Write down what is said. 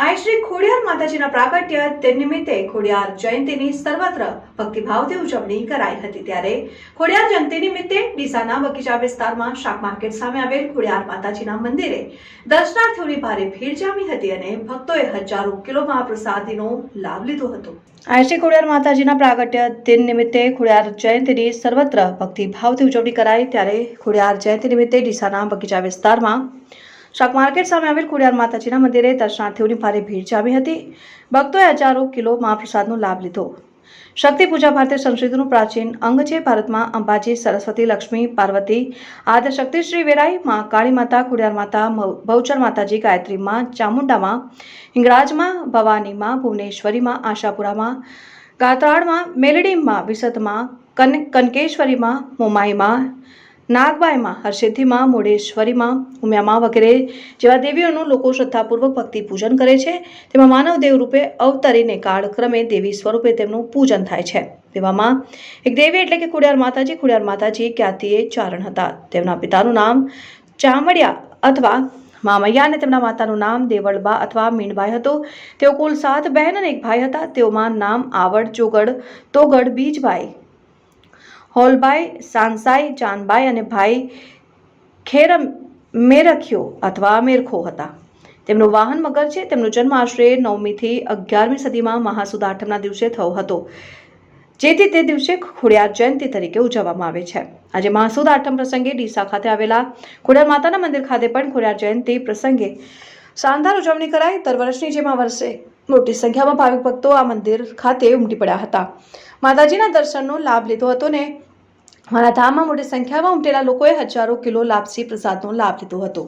આય શ્રી ખોડિયાર માતાજીના પ્રાગટ્ય તે નિમિત્તે ખોડિયાર જયંતીની સર્વત્ર ભક્તિભાવથી ઉજવણી કરાઈ હતી ત્યારે ખોડિયાર જયંતી નિમિત્તે ડીસાના બગીચા વિસ્તારમાં શાક માર્કેટ સામે આવેલ ખોડિયાર માતાજીના મંદિરે દર્શનાર્થીઓની ભારે ભીડ જામી હતી અને ભક્તોએ હજારો કિલો મહાપ્રસાદીનો લાભ લીધો હતો. શ્રી ખોડિયાર માતાજીના પ્રાગટ્ય દિન નિમિત્તે ખોડિયાર જયંતીની સર્વત્ર ભક્તિભાવથી ઉજવણી કરાઈ ત્યારે ખોડિયાર જયંતી નિમિત્તે ડીસાના બગીચા વિસ્તારમાં શાક માર્કેટ સામે આવેલ ખોડિયાર માતાજીના મંદિરે દર્શનાર્થીઓની ભારે ભીડ જામી હતી. ભક્તોએ હજારો કિલો મહાપ્રસાદનો લાભ લીધો. શક્તિ પૂજા ભારતીય સંસ્કૃતિનું પ્રાચીન અંગ છે. ભારતમાં અંબાજી, સરસ્વતી, લક્ષ્મી, પાર્વતી આદ્ય શક્તિ શ્રી વેરાઈ, માં કાળી માતા, ખુડિયાર માતા બહુચર માતાજી, ગાયત્રી માં, ચામુંડામાં, હિંગળાજમાં, ભવાનીમાં, ભુવનેશ્વરીમાં, આશાપુરામાં, ગાત્રાળમાં, મેલડીમાં વિસતમાં કન, કનકેશ્વરીમાં મોમાઈમાં નાગબાઈમાં હરસિદ્ધિમાં મુડેશ્વરીમાં ઉમિયામાં વગેરે જેવા દેવીઓનું લોકો શ્રદ્ધાપૂર્વક ભક્તિ પૂજન કરે છે. તેમાં માનવ દેવ રૂપે અવતરીને કાળક્રમે દેવી સ્વરૂપે તેમનું પૂજન થાય છે. તેવામાં એક દેવી એટલે કે ખુડિયાર માતાજી ખુડિયાર માતાજી ખ્યાતિએ ચારણ હતા? તેમના પિતાનું નામ ચામડિયા અથવા મામૈયા અને તેમના માતાનું નામ દેવળબા અથવા મીણબાઈ હતું. તેઓ કુલ સાત બહેન અને એક ભાઈ હતા. તેઓમાં નામ આવડ, ચોગડ, તોગડ, બીજબાઈ હોલબાઈ સાંસાઈ જાનબાઈ અને ભાઈ ખેર મેરખ્યો અથવા મેરખો હતા. તેમનું વાહન મગર છે. તેમનો જન્મ આશરે નવમીથી અગિયારમી સદીમાં મહાસુદ આઠમના દિવસે થયો હતો. જેથી તે દિવસે ખોડિયાર જયંતી તરીકે ઉજવવામાં આવે છે. આજે મહાસુદ આઠમ પ્રસંગે ડીસા ખાતે આવેલા ખોડિયાર માતાના મંદિર ખાતે પણ ખોડિયાર જયંતી પ્રસંગે શાનદાર ઉજવણી કરાઈ. દર વર્ષની જેમ આ વર્ષે મોટી સંખ્યામાં ભાવિક ભક્તો આ મંદિર ખાતે ઉમટી પડ્યા હતા. માતાજીના દર્શનનો લાભ લીધો હતો ને મારા ધામમાં મોટી સંખ્યામાં ઉમટેલા લોકોએ હજારો કિલો લાપસી પ્રસાદનો લાભ લીધો હતો.